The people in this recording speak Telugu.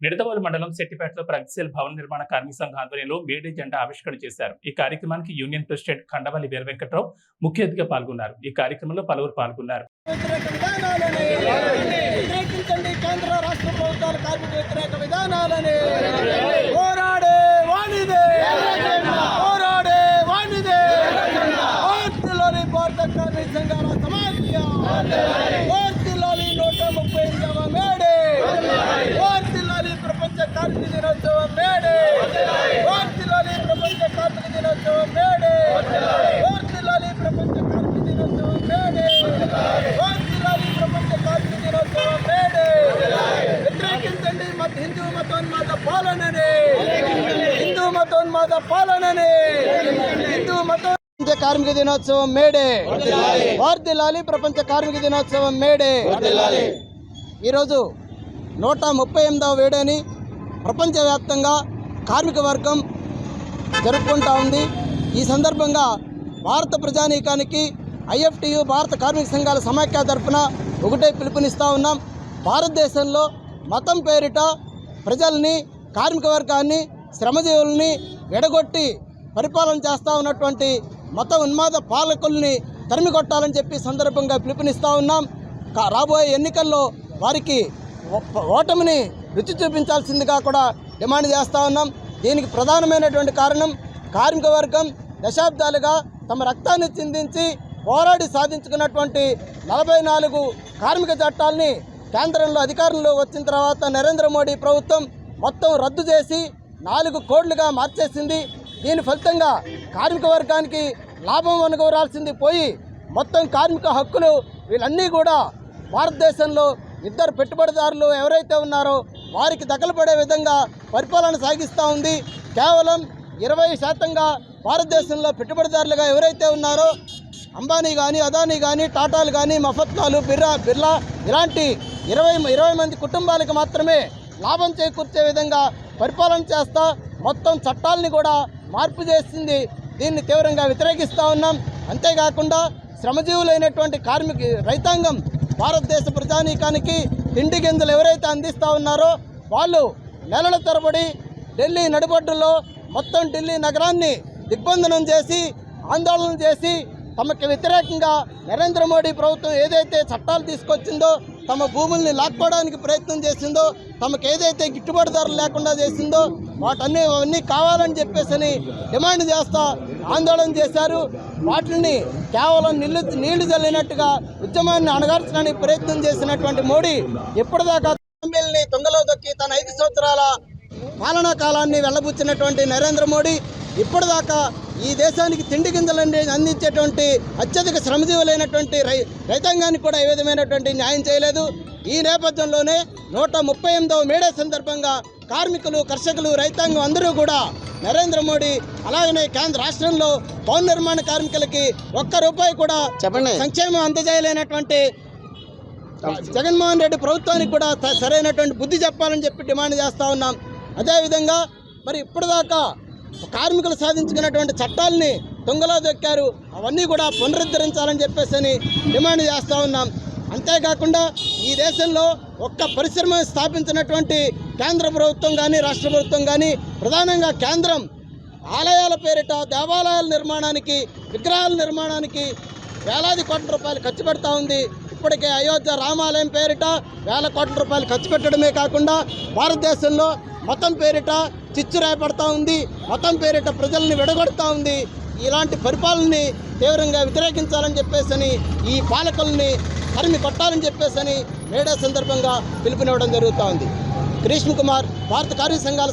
నిడదవోలు మండలం సెట్టిపేటలో ప్రగతిశీల భవన నిర్మాణ కార్మిక సంఘ ఆధ్వర్యంలో మేడే జెండా ఆవిష్కరణ చేశారు. ఈ కార్యక్రమానికి యూనియన్ ప్రెసిడెంట్ కండవల్లి వీరవెంకట్రావు ముఖ్య అతిథిగా పాల్గొన్నారు. ఈ కార్యక్రమంలో పలువురు పాల్గొన్నారు. Yeah విధానాలని వ్యతిరేకించండి కేంద్ర రాష్ట్ర ప్రభుత్వాల కార్మిక వ్యతిరేక విధానాలని పోరాడే వాణిదే పోరాడే వాణిదే భారత్లోని భారత కార్మిక సంఘాల సమాఖ్య భారత్లోని నూట ముప్పై ఎనిమిదవ మేడే భారత్లోని ప్రపంచ కార్మిక దినోత్సవం మేడే భారత్లోని ప్రపంచ కార్మిక దినోత్సవం మేడే భారత్లోని ప్రపంచ కార్మిక దినోత్సవం మేడే భారత్లోని ప్రపంచ కార్మిక దినోత్సవం మేడే వ్యతిరేకించండి మత హిందూ మతోన్మాద పాలనని హిందూ మతోన్మాద పాలనని. హిందూ మతో కార్మిక దినోత్సవం మేడే. వార్దిలాలి ప్రపంచ కార్మిక దినోత్సవం మేడే. ఈరోజు నూట ముప్పై ఎనిమిదవ వేడని ప్రపంచవ్యాప్తంగా కార్మిక వర్గం జరుపుకుంటా ఉంది. ఈ సందర్భంగా భారత ప్రజానీకానికి ఐఎఫ్టియు భారత కార్మిక సంఘాల సమాఖ్య తరఫున ఒకటే పిలుపునిస్తూ ఉన్నాం. భారతదేశంలో మతం పేరిట ప్రజల్ని కార్మిక వర్గాన్ని శ్రమజీవుల్ని ఎడగొట్టి పరిపాలన చేస్తూ ఉన్నటువంటి మత ఉన్మాద పాలకుల్ని తరిమి కొట్టాలని చెప్పి సందర్భంగా పిలుపునిస్తూ ఉన్నాం. రాబోయే ఎన్నికల్లో వారికి ఓటమిని రుచి చూపించాల్సిందిగా కూడా డిమాండ్ చేస్తూ ఉన్నాం. దీనికి ప్రధానమైనటువంటి కారణం కార్మిక వర్గం దశాబ్దాలుగా తమ రక్తాన్ని చిందించి పోరాడి సాధించుకున్నటువంటి నలభై నాలుగు కార్మిక చట్టాలని కేంద్రంలో అధికారంలో వచ్చిన తర్వాత నరేంద్ర మోడీ ప్రభుత్వం మొత్తం రద్దు చేసి నాలుగు కోడ్లుగా మార్చేసింది. దీని ఫలితంగా కార్మిక వర్గానికి లాభం అనుకోవాల్సింది పోయి మొత్తం కార్మిక హక్కులు వీళ్ళన్నీ కూడా భారతదేశంలో ఇద్దరు పెట్టుబడిదారులు ఎవరైతే ఉన్నారో వారికి దఖలుపడే విధంగా పరిపాలన సాగిస్తూ ఉంది. కేవలం ఇరవై శాతంగా భారతదేశంలో పెట్టుబడిదారులుగా ఎవరైతే ఉన్నారో అంబానీ కానీ అదానీ కానీ టాటాలు కానీ మఫత్లాలు బిర్లా బిర్లా ఇలాంటి ఇరవై ఇరవై మంది కుటుంబాలకు మాత్రమే లాభం చేకూర్చే విధంగా పరిపాలన చేస్తా మొత్తం చట్టాలని కూడా మార్పు చేసింది. దీన్ని తీవ్రంగా వ్యతిరేకిస్తూ ఉన్నాం. అంతేకాకుండా శ్రమజీవులైనటువంటి కార్మిక రైతాంగం భారతదేశ ప్రజానీకానికి తిండి గింజలు ఎవరైతే అందిస్తూ ఉన్నారో వాళ్ళు నెలల తరబడి ఢిల్లీ నడిబొడ్డులో మొత్తం ఢిల్లీ నగరాన్ని దిగ్బంధనం చేసి ఆందోళన చేసి తమకు వ్యతిరేకంగా నరేంద్ర మోడీ ప్రభుత్వం ఏదైతే చట్టాలు తీసుకొచ్చిందో తమ భూముల్ని లాక్కోవడానికి ప్రయత్నం చేసిందో తమకు ఏదైతే గిట్టుబాటు ధరలు లేకుండా చేసిందో వాటన్నీ అవన్నీ కావాలని చెప్పేసి డిమాండ్ చేస్తా ఆందోళన చేశారు. వాటిని కేవలం నిల్లు నీళ్ళు చల్లినట్టుగా ఉద్యమాన్ని అణగార్చడానికి ప్రయత్నం చేసినటువంటి మోడీ ఎప్పటిదాకా హామీల్ని తొంగలో దొక్కి తన ఐదు సంవత్సరాల పాలనా కాలాన్ని వెళ్ళబుచ్చినటువంటి నరేంద్ర మోడీ ఇప్పటిదాకా ఈ దేశానికి తిండి గింజలన్నీ అందించేటువంటి అత్యధిక శ్రమజీవులైనటువంటి రై రైతాంగానికి కూడా ఏ విధమైనటువంటి న్యాయం చేయలేదు. ఈ నేపథ్యంలోనే నూట ముప్పై ఎనిమిదవ మేడే సందర్భంగా కార్మికులు కర్షకులు రైతాంగం అందరూ కూడా నరేంద్ర మోడీ అలాగనే కేంద్ర రాష్ట్రంలో భవన నిర్మాణ కార్మికులకి ఒక్క రూపాయి కూడా చెప్పండి. సంక్షేమం అందజేయలేనటువంటి జగన్మోహన్ రెడ్డి ప్రభుత్వానికి కూడా సరైనటువంటి బుద్ధి చెప్పాలని చెప్పి డిమాండ్ చేస్తూ ఉన్నాం. అదేవిధంగా మరి ఇప్పటిదాకా కార్మికులు సాధించుకున్నటువంటి చట్టాలని దొంగలో దొక్కారు. అవన్నీ కూడా పునరుద్ధరించాలని చెప్పేసి డిమాండ్ చేస్తూ ఉన్నాం. అంతేకాకుండా ఈ దేశంలో ఒక్క పరిశ్రమ స్థాపించినటువంటి కేంద్ర ప్రభుత్వం కానీ రాష్ట్ర ప్రభుత్వం కానీ ప్రధానంగా కేంద్రం ఆలయాల పేరిట దేవాలయాల నిర్మాణానికి విగ్రహాల నిర్మాణానికి వేలాది కోట్ల రూపాయలు ఖర్చు పెడతా ఉంది. ఇప్పటికే అయోధ్య రామాలయం పేరిట వేల కోట్ల రూపాయలు ఖర్చు పెట్టడమే కాకుండా భారతదేశంలో మతం పేరిట చిచ్చు రేపడతా ఉంది మతం పేరిట ప్రజల్ని విడగొడతా ఉంది. ఇలాంటి పరిపాలనని తీవ్రంగా వ్యతిరేకించాలని చెప్పేసి ఈ పాలకుల్ని తరిమి కొట్టాలని చెప్పేసి మేడే సందర్భంగా పిలుపునివ్వడం జరుగుతూ ఉంది. కృష్ణ కుమార్ భారత కార్మిక సంఘాల